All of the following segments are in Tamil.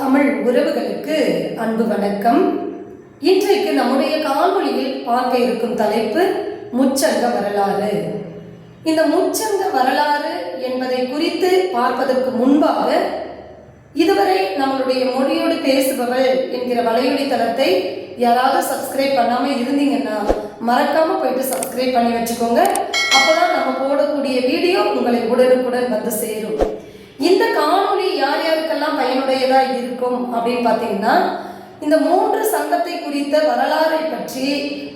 தமிழ் உறவுகளுக்கு அன்பு வணக்கம். இன்றைக்கு நம்முடைய காணொலியில் பார்க்க இருக்கும் தலைப்பு முச்சங்க வரலாறு. இந்த முச்சங்க வரலாறு என்பதை குறித்து பார்ப்பதற்கு முன்பாக இதுவரை நம்மளுடைய மொழியோடு பேசுபவள் என்கிற வலையொலி தளத்தை யாராவது சப்ஸ்கிரைப் பண்ணாம இருந்தீங்கன்னா மறக்காம போயிட்டு சப்ஸ்கிரைப் பண்ணி வச்சுக்கோங்க. அப்பதான் நம்ம போடக்கூடிய வீடியோ உங்களை உடனுக்குடன் வந்து சேரும். இந்த காணொலி பயனுடையதாக பயனுடையதா இருக்கும் அப்படின்னு பார்த்தீங்கன்னா இந்த மூன்று சங்கத்தை குறித்த வரலாறை பற்றி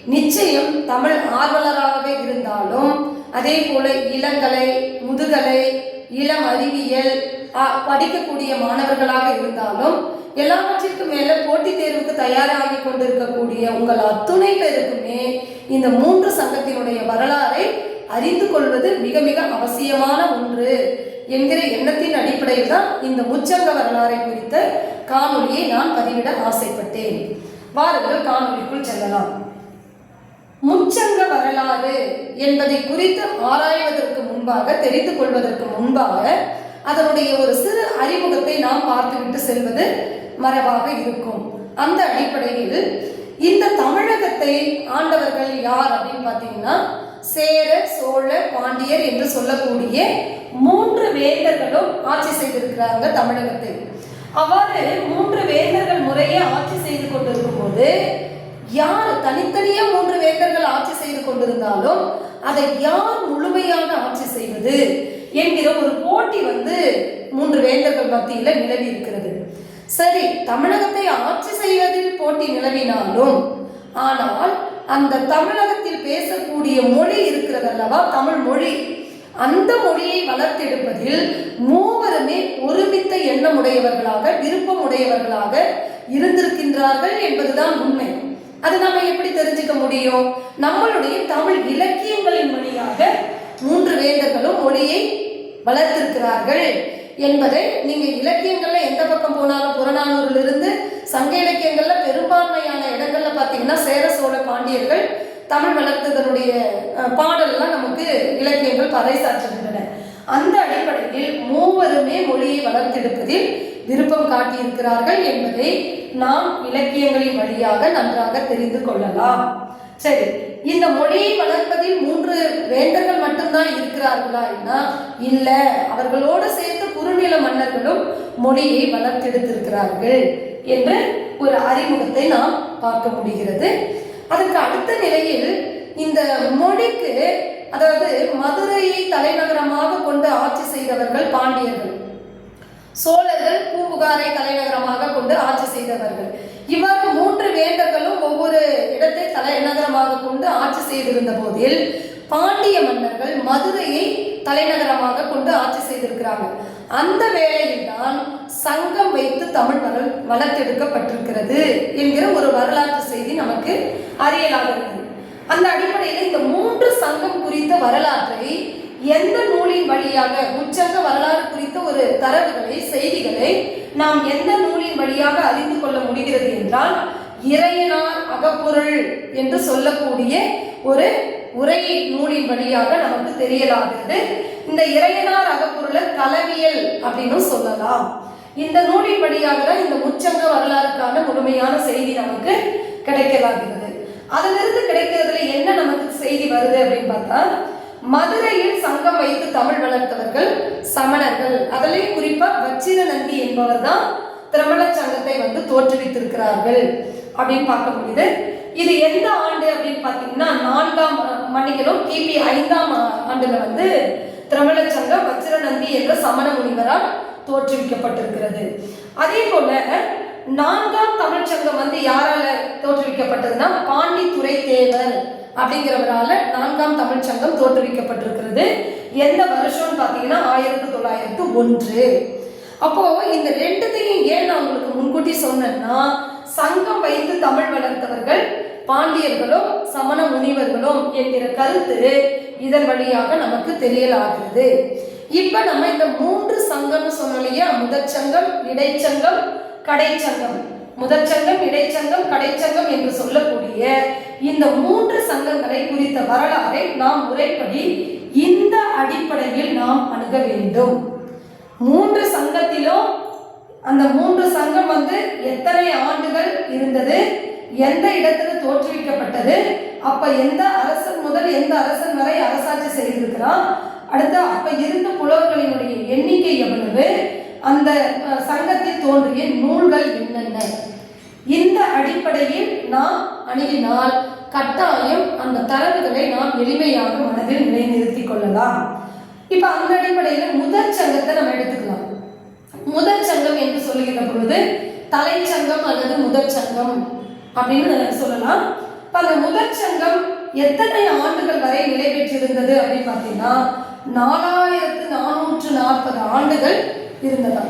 நிச்சயம் தமிழ் ஆர்வலராக இருந்தாலும் அதே போல இளங்கலை முதுகலை இளம் அறிவியல் படிக்கக்கூடிய மாணவர்களாக இருந்தாலும் எல்லாவற்றிற்கும் மேல போட்டித் தேர்வுக்கு தயாராகி கொண்டிருக்கக்கூடிய உங்கள் அத்துணை பேருக்குமே இந்த மூன்று சங்கத்தினுடைய வரலாறை அறிந்து கொள்வது மிக மிக அவசியமான ஒன்று. என்கிற எண்ணத்தின் அடிப்படையில் தான் இந்த முச்சங்க வரலாறை குறித்த காணொலியை நான் பதிவிட ஆசைப்பட்டேன். வாருங்கள் காணொளிக்குள் செல்லலாம். முச்சங்க வரலாறு என்பதை குறித்து ஆராய்வதற்கு முன்பாக தெரிந்து கொள்வதற்கு முன்பாக அதனுடைய ஒரு சிறு அறிமுகத்தை நாம் பார்த்துவிட்டு செல்வது மரபாக இருக்கும். அந்த அடிப்படையில் இந்த தமிழகத்தை ஆண்டவர்கள் யார் அப்படின்னு பார்த்தீங்கன்னா சேர சோழர் பாண்டியர் என்று சொல்லக்கூடிய மூன்று வேந்தர்களும் ஆட்சி செய்திருக்கிறாங்க தமிழகத்தை அவ்வாறு மூன்று வேந்தர்கள் முறையே ஆட்சி செய்து கொண்டிருக்கும் போது யார் தனித்தனியே மூன்று வேந்தர்கள் ஆட்சி செய்து கொண்டிருந்தாலும் அதை யார் முழுமையாக ஆட்சி செய்வது என்கிற ஒரு போட்டி வந்து மூன்று வேந்தர்கள் மத்தியில நிலவி இருக்கிறது. சரி தமிழகத்தை ஆட்சி செய்வதில் போட்டி நிலவினாலும் ஆனால் அந்த தமிழகத்தில் பேசக்கூடிய மொழி இருக்கிறதல்லவா? தமிழ் மொழி. அந்த மொழியை வளர்த்தெடுப்பதில் மூவருமே ஒருமித்த எண்ணமுடையவர்களாக விருப்பமுடையவர்களாக இருந்திருக்கின்றார்கள் என்பதுதான் உண்மை. அது நம்ம எப்படி தெரிஞ்சுக்க முடியும்? நம்மளுடைய தமிழ் இலக்கியங்களின் வழியாக மூன்று வேந்தர்களும் மொழியை வளர்த்திருக்கிறார்கள் என்பதை நீங்க இலக்கியங்கள்ல எந்த பக்கம் போனாலும் புறநானூரிலிருந்து இருந்து சங்க இலக்கியங்கள்ல பெரும்பான்மையான இடங்கள்ல பார்த்தீங்கன்னா சேர சோழ பாண்டியர்கள் தமிழ் வளர்த்ததனுடைய பாடல்லாம் நமக்கு இலக்கியங்கள் பறைசாற்றுகின்றன. அந்த அடிப்படையில் மூவருமே மொழியை வளர்த்தெடுப்பதில் விருப்பம் காட்டியிருக்கிறார்கள் என்பதை நாம் இலக்கியங்களின் வழியாக நன்றாக தெரிந்து கொள்ளலாம். சரி இந்த மொழியை வளர்ப்பதில் மூன்று வேந்தர்கள் மட்டும்தான் இருக்கிறார்களா என்ன? இல்ல அவர்களோடு சேர்த்து குறுநில மன்னர்களும் மொழியை வளர்த்தெடுத்திருக்கிறார்கள். என்று ஒரு அறிமுகத்தை நாம் பார்க்க முடிகிறது. அதற்கு அடுத்த நிலையில் இந்த மொழிக்கு அதாவது மதுரையை தலைநகரமாக கொண்டு ஆட்சி செய்தவர்கள் பாண்டியர்கள். சோழர்கள் பூம்புகாரை தலைநகரமாக கொண்டு ஆட்சி செய்தவர்கள். இவ்வாறு மூன்று வேந்தர்களும் ஒவ்வொரு இடத்தை தலைநகரமாக கொண்டு ஆட்சி செய்திருந்த போதில் பாண்டிய மன்னர்கள் மதுரையை தலைநகரமாக கொண்டு ஆட்சி செய்திருக்கிறாங்க. அந்த வேளையில் தான் சங்கம் வைத்து தமிழ் வளர் வளர்த்தெடுக்கப்பட்டிருக்கிறது என்கிற ஒரு வரலாற்று செய்தி நமக்கு அறியலாக இருக்குது. அந்த அடிப்படையில் இந்த மூன்று சங்கம் குறித்த வரலாற்றை எந்த நூலின் வழியாக உச்சங்க வரலாறு குறித்த ஒரு தரவுகளை செய்திகளை நாம் எந்த நூலின் வழியாக அறிந்து கொள்ள முடிகிறது என்றால் இறையனார் அகப்பொருள் என்று சொல்லக்கூடிய ஒரு உரை நூலின் வழியாக நமக்கு தெரியலாகிறது. இந்த இறையனார் அகப்பொருளை கலவியல் அப்படின்னு சொல்லலாம். இந்த நூலின் வழியாக தான் இந்த உச்சங்க வரலாறுக்கான முழுமையான செய்தி நமக்கு கிடைக்கலாகிறது. அதிலிருந்து கிடைக்கிறதுல என்ன நமக்கு செய்தி வருது அப்படின்னு பார்த்தா மதுரையில் சங்கம் வைத்து தமிழ் வளர்த்தவர்கள் சமணர்கள் அதிலேயும் குறிப்பா வச்சிர நந்தி என்பவர் தான் திரமண சங்கத்தை வந்து தோற்றுவித்திருக்கிறார்கள் அப்படின்னு பார்க்க முடியுது. இது எந்த ஆண்டு அப்படின்னு பார்த்தீங்கன்னா நான்காம் மன்னிக்கணும் கிபி ஐந்தாம் ஆண்டுல வந்து திரமணச்சங்க வச்சிரநந்தி என்ற சமண முனிவரால் தோற்றுவிக்கப்பட்டிருக்கிறது. அதே போல நான்காம் தமிழ் சங்கம் வந்து யாரால தோற்றுவிக்கப்பட்டதுன்னா பாண்டித்துறை தேவர் அப்படிங்கிறவரால நான்காம் தமிழ் சங்கம் தோற்றுவிக்கப்பட்டிருக்கிறது. எந்த வருஷம்னு பார்த்தீங்கன்னா ஆயிரத்தி தொள்ளாயிரத்து ஒன்று. அப்போ இந்த ரெண்டுத்தையும் ஏன் நான் உங்களுக்கு முன்கூட்டி சொன்னேன்னா சங்கம் வைத்து தமிழ் வளர்த்தவர்கள் பாண்டியர்களும் சமண முனிவர்களும் என்கிற கருத்து இதன் வழியாக நமக்கு தெரியலாகிறது. இப்ப நம்ம இந்த மூன்று சங்கம்னு சொன்னோம் முதற்சங்கம் இடைச்சங்கம் கடைச்சங்கம். முதற்சங்கம் இடைச்சங்கம் கடைச்சங்கம் என்று சொல்லக்கூடிய இந்த மூன்று சங்கங்களை குறித்த வரலாறை நாம் முறைப்படி இந்த அடிப்படையில் நாம் அணுக வேண்டும். மூன்று சங்கத்திலும் அந்த மூன்று சங்கம் வந்து எத்தனை ஆண்டுகள் இருந்தது? எந்த இடத்துல தோற்றுவிக்கப்பட்டது அப்ப எந்த அரசன் முதல் எந்த அரசன் வரை அரசாட்சி செய்திருக்கிறான்? அடுத்து அப்ப இருந்த புலவர்களினுடைய எண்ணிக்கை எவ்வளவு? அந்த சங்கத்தில் தோன்றிய நூல்கள் என்னென்ன? இந்த அடிப்படையில் நாம் அணுகினால் கட்டாயம் அந்த தரவுகளை நாம் எளிமையாக மனதில் நிலைநிறுத்திக் கொள்ளலாம். இப்ப அந்த அடிப்படையில் முதற் சங்கத்தை நம்ம எடுத்துக்கலாம். முதற் சங்கம் என்று சொல்லுகிற பொழுது தலைச்சங்கம் அல்லது முதற் சங்கம். அப்படின்னு சொல்லலாம். அந்த முதற் சங்கம் எத்தனை ஆண்டுகள் வரை நிலை பெற்றிருந்தது அப்படின்னு பார்த்தீங்கன்னா நாலாயிரத்து நானூற்று நாற்பது ஆண்டுகள் இருந்ததா.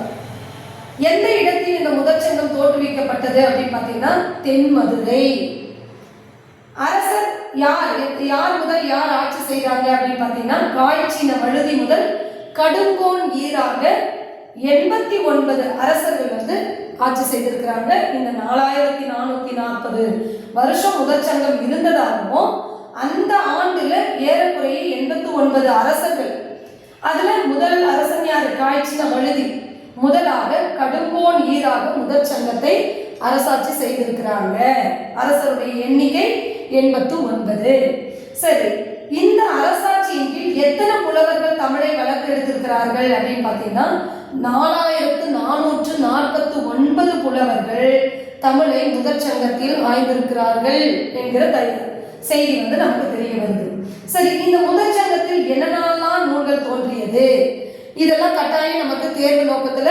எந்த இடத்தில் இந்த முதற் சங்கம் தோற்றுவிக்கப்பட்டது அப்படின்னு பார்த்தீங்கன்னா தென்மதுரை. அரசர் யார் யார் முதல் யார் ஆட்சி செய்தாங்க அப்படின்னு பார்த்தீங்கன்னா காய்ச்சின வழுதி முதல் கடுங்கோன் ஈராக எண்பத்தி ஒன்பது அரசர்கள் வந்து ஆட்சி செய்திருக்கிறாங்க. இந்த நாலாயிரத்தி நானூத்தி நாற்பது வருஷம் முதற் சங்கம் இருந்ததாகவும் அந்த ஆண்டுல ஏறக்குறைய எண்பத்தி ஒன்பது அரசர்கள் அதுல முதல் அரசன் யாரு? காய்ச்சின வழுதி முதலாக கடுங்கோன் ஈராக முதற் சங்கத்தை அரசாட்சி செய்திருக்கிறாங்க. அரசருடைய எண்ணிக்கை எண்பத்து ஒன்பது சரி இந்த அரசாட்சியின் கீழ் எத்தனை புலவர்கள் தமிழை வளர்த்தெடுத்திருக்கிறார்கள் அப்படின்னு பார்த்தீங்கன்னா நாலாயிரத்து நானூற்று நாற்பத்து ஒன்பது புலவர்கள் தமிழை முதற் சங்கத்தில் ஆய்ந்திருக்கிறார்கள் என்கிற தை- செய்தி வந்து நமக்கு தெரிய வருது. சரி இந்த முதற் சங்கத்தில் என்னென்னலாம் நூல்கள் தோன்றியது? இதெல்லாம் கட்டாயம் நமக்கு தேர்வு நோக்கத்துல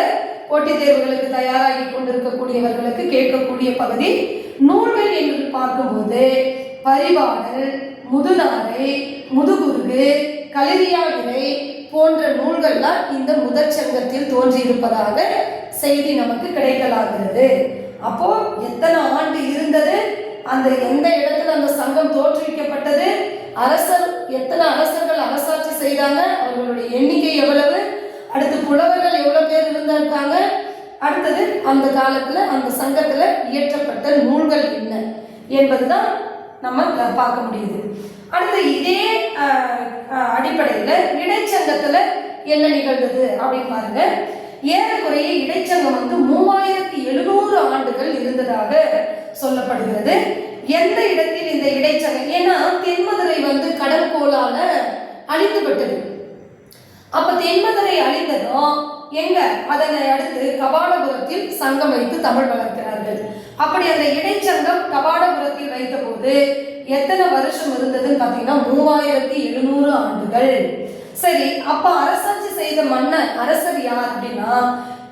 போட்டித் தேர்வுகளுக்கு தயாராகி கொண்டிருக்கக்கூடியவர்களுக்கு கேட்கக்கூடிய பகுதி. நூல்கள் என்று பார்க்கும்போது பரிபாடல் முதுநாரை முதுகுருகு களிரியாவிரை போன்ற நூல்கள்லாம் இந்த முதற் சங்கத்தில் தோன்றியிருப்பதாக செய்தி நமக்கு கிடைக்கலாகிறது. அப்போ எத்தனை ஆண்டு இருந்தது? அந்த எந்த இடத்துல அந்த சங்கம் தோற்றுவிக்கப்பட்டது? அரசர் எத்தனை அரசர்கள் அரசாட்சி செய்தாங்க? அவர்களுடைய எண்ணிக்கை எவ்வளவு? அடுத்து புலவர்கள் எவ்வளவு பேர் இருந்திருக்காங்க? அடுத்தது அந்த காலத்துல அந்த சங்கத்துல இயற்றப்பட்ட நூல்கள் என்ன என்பதுதான் நம்ம பார்க்க முடியுது. அடுத்து இதே அடிப்படையில் இடைச்சங்கத்தில் என்ன நிகழ்ந்தது அப்படின்னு பாருங்க. ஏறக்குறைய இடைச்சங்கம் வந்து மூவாயிரத்தி எழுநூறு ஆண்டுகள் இருந்ததாக சொல்லப்படுகிறது. எந்த இடத்தில் இந்த இடைச்சங்கம்? ஏன்னா தென்மதுரை வந்து கடற்கோளால அழிந்து அழிந்துவிட்டது அப்ப தென்மதுரை அழிந்ததும் எங்க? அதனை அடுத்து கபாடபுரத்தில் சங்கம் வைத்து தமிழ் வளர்க்கிறார்கள். அப்படி அந்த இடைச்சங்கம் கபாடபுரத்தில் வைத்த போது எத்தனை வருஷம் இருந்ததுன்னு பார்த்தீங்கன்னா மூவாயிரத்தி எழுநூறு ஆண்டுகள். சரி அப்ப அரசாட்சி செய்த மன்னர் அரசர் யார் அப்படின்னா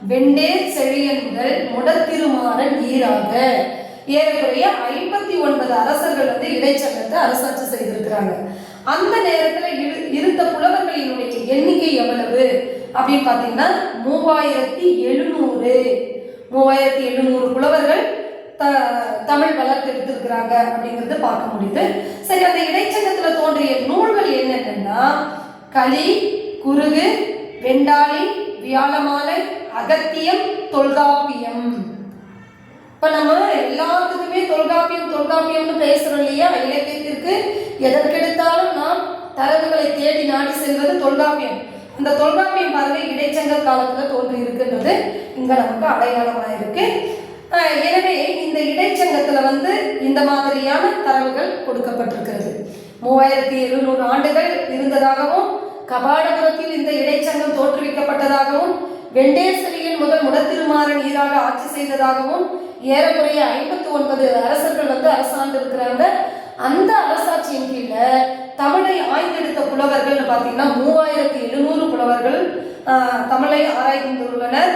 வெண்டேர் செழியன் முதல் முடத்திருமாறன் ஈராக. ஏறக்குறைய ஐம்பத்தி ஒன்பது அரசர்கள் வந்து இடைச்சங்கத்தை அரசாட்சி செய்திருக்கிறாங்க. அந்த நேரத்துல இருந்த புலவர்களினுடைய எண்ணிக்கை எவ்வளவு? அப்படின்னு பார்த்தீங்கன்னா மூவாயிரத்தி எழுநூறு. மூவாயிரத்தி எழுநூறு புலவர்கள் த தமிழ் வளர்த்தெடுத்திருக்கிறாங்க அப்படிங்கிறது பார்க்க முடியுது. சரி அந்த இடைச்சங்கத்தில் தோன்றிய நூல்கள் என்னென்னா களி குருகு வெண்டாளி வியாழமாலை அகத்தியம் தொல்காப்பியம். இப்ப நம்ம எல்லாத்துக்குமே தொல்காப்பியம் தொல்காப்பியம்னு பேசுறோம் இல்லையா? இலக்கியத்திற்கு எதற்கெடுத்தாலும் நாம் தரவுகளை தேடி நாடி செல்வது தொல்காப்பியம். அந்த தொல்காப்பியம் பாருங்க இடைச்சங்க காலத்துல தோன்றி இருக்குன்றது இங்க நமக்கு அடையாளமாக இருக்கு. எனவே இந்த இடைச்சங்கத்துல வந்து இந்த மாதிரியான தரவுகள் கொடுக்கப்பட்டிருக்கிறது. மூவாயிரத்தி எழுநூறு ஆண்டுகள் இருந்ததாகவும் கபாடபுரத்தில் இந்த இடைச்சங்கம் தோற்றுவிக்கப்பட்டதாகவும் வெண்டேஸ்வரியின் முதல் முடத்திருமாறன் ஈராக ஆட்சி செய்ததாகவும் ஏறக்குறைய ஐம்பத்தி ஒன்பது அரசர்கள் வந்து அரசாண்டு இருக்கிறாங்க அந்த அரசாட்சியின் கீழே தமிழை ஆய்ந்தெடுத்த புலவர்கள் பார்த்தீங்கன்னா மூவாயிரத்தி எழுநூறு புலவர்கள் தமிழை ஆராய்ந்துள்ளனர்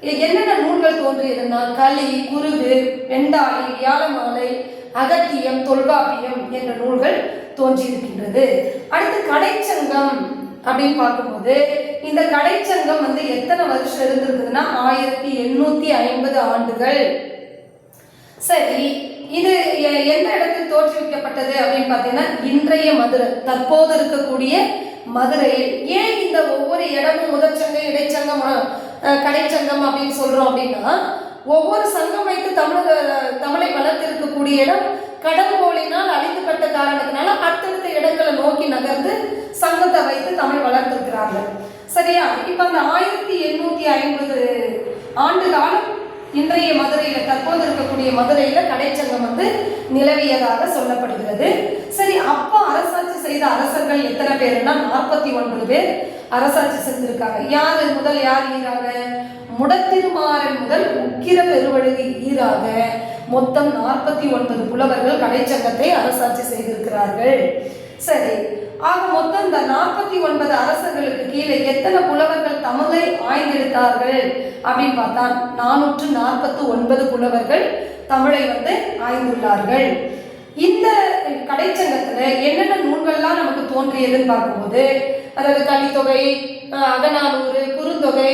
என்னென்ன நூல்கள் தோன்றியதுன்னா களி குருகு வெண்டாளி வியாழமாலை அகத்தியம் தொல்காப்பியம் என்ற நூல்கள் தோன்றியிருக்கின்றது. அடுத்து கடைச்சங்கம் அப்படின்னு பார்க்கும்போது இந்த கடைச்சங்கம் வந்து எத்தனை வருஷம் இருந்திருக்குதுன்னா ஆயிரத்தி எண்ணூத்தி ஐம்பது ஆண்டுகள். சரி இது எ- எந்த இடத்தில் தோற்றுவிக்கப்பட்டது அப்படின்னு பார்த்தீங்கன்னா இன்றைய மதுரை தற்போது இருக்கக்கூடிய மதுரையில். ஏன் இந்த ஒவ்வொரு இடமும் முதற்சங்கம் இடைச்சங்கம் கடை கடைச்சங்கம் அப்படின்னு சொல்கிறோம் அப்படின்னா ஒவ்வொரு சங்கம் வைத்து தமிழக தமிழை வளர்த்திருக்கக்கூடிய இடம் கடற்கோளினால் அழிந்துபட்ட காரணத்தினால அடுத்தடுத்த இடங்களை நோக்கி நகர்ந்து சங்கத்தை வைத்து தமிழ் வளர்த்திருக்கிறார்கள். சரியா? இப்போ அந்த ஆயிரத்தி எண்ணூத்தி ஐம்பது ஆண்டு காலம் இன்றைய மதுரையில தற்போது இருக்கக்கூடிய மதுரையில கடைச்சங்கம் வந்து நிலவியதாக சொல்லப்படுகிறது. சரி அப்போ அரசாட்சி செய்த அரசர்கள் எத்தனை பேருன்னா நாற்பத்தி ஒன்பது பேர். அரசாட்சி செஞ்சிருக்காங்க. யாரு முதல் யார் ஈராக? முடத்திருமாறன் முதல் உக்கிர பெருவழுதி ஈராக. மொத்தம் நாற்பத்தி ஒன்பது புலவர்கள் கடைச்சங்கத்தை அரசாட்சி செய்திருக்கிறார்கள். சரி ஆக மொத்தம் இந்த நாற்பத்தி ஒன்பது அரசர்களுக்கு கீழே எத்தனை புலவர்கள் தமிழை ஆய்ந்தெடுத்தார்கள் அப்படின்னு பார்த்தா நானூற்று நாற்பத்தி ஒன்பது புலவர்கள் தமிழை வந்து ஆய்ந்துள்ளார்கள். இந்த கடைச்சங்கத்துல என்னென்ன நூல்கள்லாம் நமக்கு தோன்றியதுன்னு பார்க்கும்போது அதாவது கலித்தொகை அகநானூறு குறுந்தொகை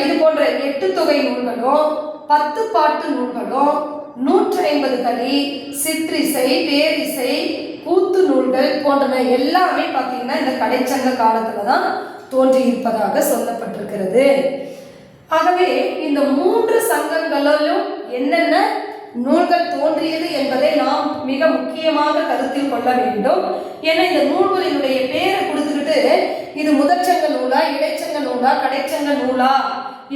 இது போன்ற எட்டு தொகை நூல்களும் பத்து பாட்டு நூல்களும் நூற்றி ஐம்பது களி சிற்றிசை பேரிசை கூத்து நூல்கள் போன்றன எல்லாமே பார்த்தீங்கன்னா இந்த கடைச்சங்க காலத்துல தான் தோன்றி இருப்பதாக சொல்லப்பட்டிருக்கிறது. ஆகவே இந்த மூன்று சங்கங்களிலும் என்னென்ன நூல்கள் தோன்றியது என்பதை நாம் மிக முக்கியமாக கருத்தில் கொள்ள வேண்டும். ஏன்னா இந்த நூல்களினுடைய பேரை கொடுத்துக்கிட்டு இது முதற்சங்க நூலா இடைச்சங்க நூலா கடைச்சங்க நூலா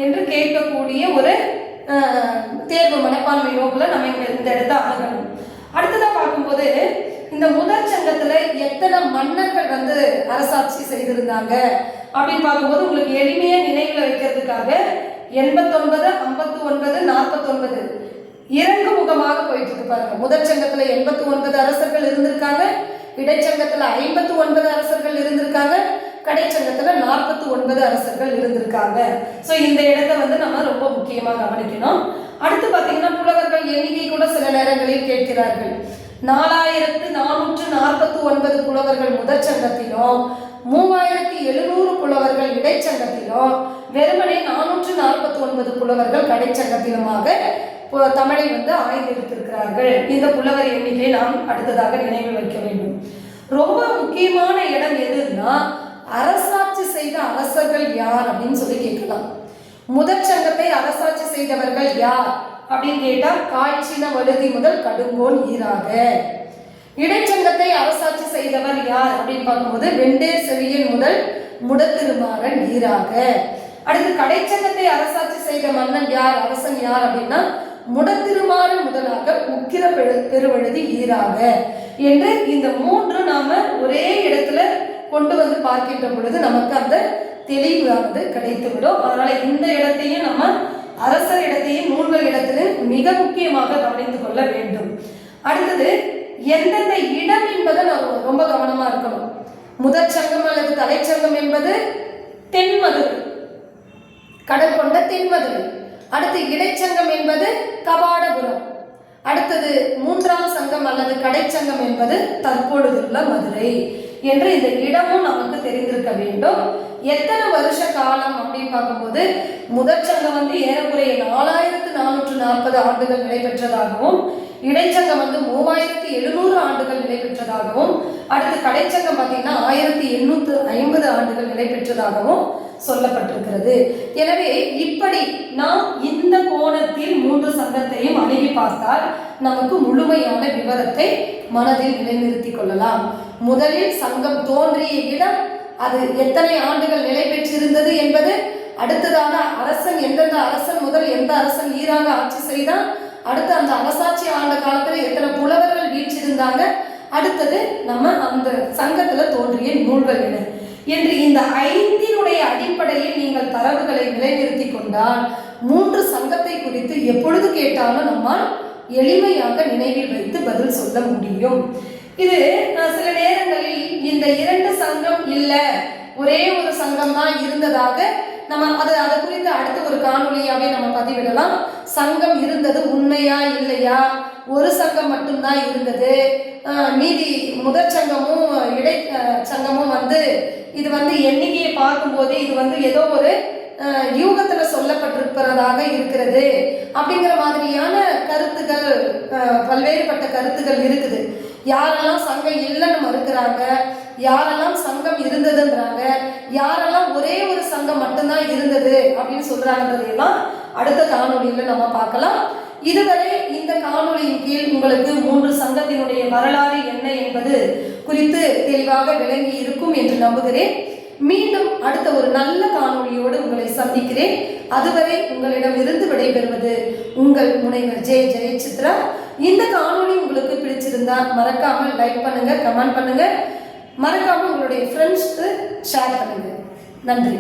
என்று கேட்கக்கூடிய ஒரு தேர்வு மனப்பான்மை நோக்கில் நம்ம இந்த இடத்த அணுகணும். அடுத்ததாக பார்க்கும்போது இந்த முதற் சங்கத்துல எத்தனை மன்னர்கள் வந்து அரசாட்சி செய்திருந்தாங்க அப்படின்னு பார்க்கும்போது உங்களுக்கு எளிமையா நினைவுல வைக்கிறதுக்காக எண்பத்தொன்பது ஐம்பத்தி ஒன்பது நாற்பத்தொன்பது இறங்கு முகமாக போயிட்டு இருக்கு பாருங்க. முதற் சங்கத்துல எண்பத்தி ஒன்பது அரசர்கள் இருந்திருக்காங்க இடைச்சங்கத்துல ஐம்பத்தி ஒன்பது அரசர்கள் இருந்திருக்காங்க கடைச்சங்கத்துல நாற்பத்தி ஒன்பது அரசர்கள் இருந்திருக்காங்க. ஸோ இந்த இடத்த வந்து நம்ம ரொம்ப முக்கியமாக கவனிக்கணும். அடுத்து பார்த்தீங்கன்னா புலவர்கள் எண்ணிக்கை கூட சில நேரங்களில் கேட்கிறார்கள். நாலாயிரத்து நானூற்று நாற்பத்தி ஒன்பது புலவர்கள் முதற் சங்கத்திலும் மூவாயிரத்தி எழுநூறு புலவர்கள் இடைச்சங்கத்திலும் வெறுமனே நானூற்று நாற்பத்தி ஒன்பது புலவர்கள் கடைச்சங்கத்திலுமாக தமிழை வந்து ஆய்ந்தெடுத்திருக்கிறார்கள். இந்த புலவர் எண்ணிக்கை நாம் அடுத்ததாக நினைவில் வைக்க வேண்டும். ரொம்ப முக்கியமான இடம் எதுன்னா அரசாட்சி செய்த அரசர்கள் யார் அப்படின்னு சொல்லி கேட்கலாம். முதற் சங்கத்தை அரசாட்சி செய்தவர்கள் யார் அப்படின்னு கேட்டால் காய்ச்சின வழுதி முதல் கடுங்கோல் ஈராக. இடைச்சங்கத்தை அரசாட்சி செய்தவர் யார் அப்படின்னு பார்க்கும்போது வெண்டே செவியன் முதல் முடத்திருமாறன் ஈராக. அடுத்து கடைச்சங்கத்தை அரசாட்சி செய்த மன்னன் யார் அரசன் யார் அப்படின்னா முடத்திருமாறன் முதலாக உக்கிர பெரு பெருவழுதி ஈராக என்று இந்த மூன்று நாம ஒரே இடத்துல கொண்டு வந்து பார்க்கின்ற பொழுது நமக்கு அந்த தெளிவானது கிடைத்துவிடும். அதனால இந்த இடத்தையும் நம்ம அரசர் இடத்தையும் நூல்கள் இடத்திலும் மிக முக்கியமாக கவனித்துக் கொள்ள வேண்டும். அடுத்தது எந்தெந்த இடம் என்பதை நம்ம ரொம்ப கவனமா இருக்கணும். முதற் சங்கம் அல்லது தலைச்சங்கம் என்பது தென்மதுரை. கடற்கொண்ட தென்மதுரை. அடுத்து இடைச்சங்கம் என்பது கபாடபுரம். அடுத்தது மூன்றாம் சங்கம் அல்லது கடைச்சங்கம் என்பது தற்பொழுதுள்ள மதுரை என்று இந்த இடமும் நமக்கு தெரிந்திருக்க வேண்டும். எத்தனை வருஷ காலம் அப்படின்னு பார்க்கும்போது முதற் சங்கம் வந்து ஏறக்குறைய நாலாயிரத்து நானூற்று நாற்பது ஆண்டுகள் நடைபெற்றதாகவும் இடைச்சங்கம் வந்து மூவாயிரத்தி எழுநூறு ஆண்டுகள் நடைபெற்றதாகவும் அடுத்து கடைச்சங்கம் பார்த்தீங்கன்னா ஆயிரத்தி எண்ணூற்று ஐம்பது ஆண்டுகள் நடைபெற்றதாகவும் சொல்லப்பட்டிருக்கிறது. எனவே இப்படி நாம் இந்த கோணத்தில் மூன்று சங்கத்தையும் அணுகி பார்த்தால் நமக்கு முழுமையான விவரத்தை மனதில் நிலைநிறுத்திக் கொள்ளலாம். முதலில் சங்கம் தோன்றிய இடம் அது எத்தனை ஆண்டுகள் நிலை பெற்றிருந்தது என்பது அடுத்ததாக அரசன் எந்தெந்த அரசன் முதல் எந்த அரசன் ஈராக ஆட்சி செய்தான் அடுத்து அந்த அரசாட்சி ஆண்ட காலத்துல எத்தனை புலவர்கள் வீற்றிருந்தாங்க அடுத்தது நம்ம அந்த சங்கத்துல தோன்றிய நூல்கள் என்ன? என்று இந்த ஐந்தினுடைய அடிப்படையில் நீங்கள் தரவுகளை நிலைநிறுத்தி கொண்டால் மூன்று சங்கத்தை குறித்து எப்பொழுது கேட்டாலும் நம்மால் எளிமையாக நினைவில் வைத்து பதில் சொல்ல முடியும். இது சில நேரங்களில் இந்த இரண்டு சங்கம் இல்லை ஒரே ஒரு சங்கம் தான் இருந்ததாக நம்ம அது அதை குறித்து அடுத்து ஒரு காணொலியாகவே நம்ம பதிவிடலாம். சங்கம் இருந்தது உண்மையா இல்லையா? ஒரு சங்கம் மட்டும்தான் இருந்தது. மீதி முதற் சங்கமும் இடை சங்கமும் வந்து இது வந்து எண்ணிக்கையை பார்க்கும்போது இது வந்து ஏதோ ஒரு யூகத்தில் யூகத்துல சொல்லப்பட்டிருப்பதாக இருக்கிறது. அப்படிங்கிற மாதிரியான கருத்துக்கள் பல்வேறுபட்ட கருத்துக்கள் இருக்குது. யாரெல்லாம் சங்கம் இல்லைன்னு மறுக்கிறாங்க யாரெல்லாம் சங்கம் இருந்ததுன்றாங்க யாரெல்லாம் ஒரே ஒரு சங்கம் மட்டும்தான் இருந்தது அப்படின்னு சொல்றாங்கன்றதையெல்லாம் அடுத்த காணொளியில நம்ம பார்க்கலாம். இதுவரை இந்த காணொலியின் கீழ் உங்களுக்கு மூன்று சங்கத்தினுடைய வரலாறு என்ன என்பது குறித்து தெளிவாக விளங்கி இருக்கும் என்று நம்புகிறேன். மீண்டும் அடுத்த ஒரு நல்ல காணொளியோடு உங்களை சந்திக்கிறேன். அதுவரை உங்களிடம் இருந்து விடைபெறுவது உங்கள் முனைவர் ஜெய ஜெயசித்ரா. இந்த காணொளி உங்களுக்கு பிடிச்சிருந்தா மறக்காமல் லைக் பண்ணுங்க கமெண்ட் பண்ணுங்க. மறக்காமல் உங்களுடைய ஃப்ரெண்ட்ஸ்க்கு ஷேர் பண்ணுங்க. நன்றி.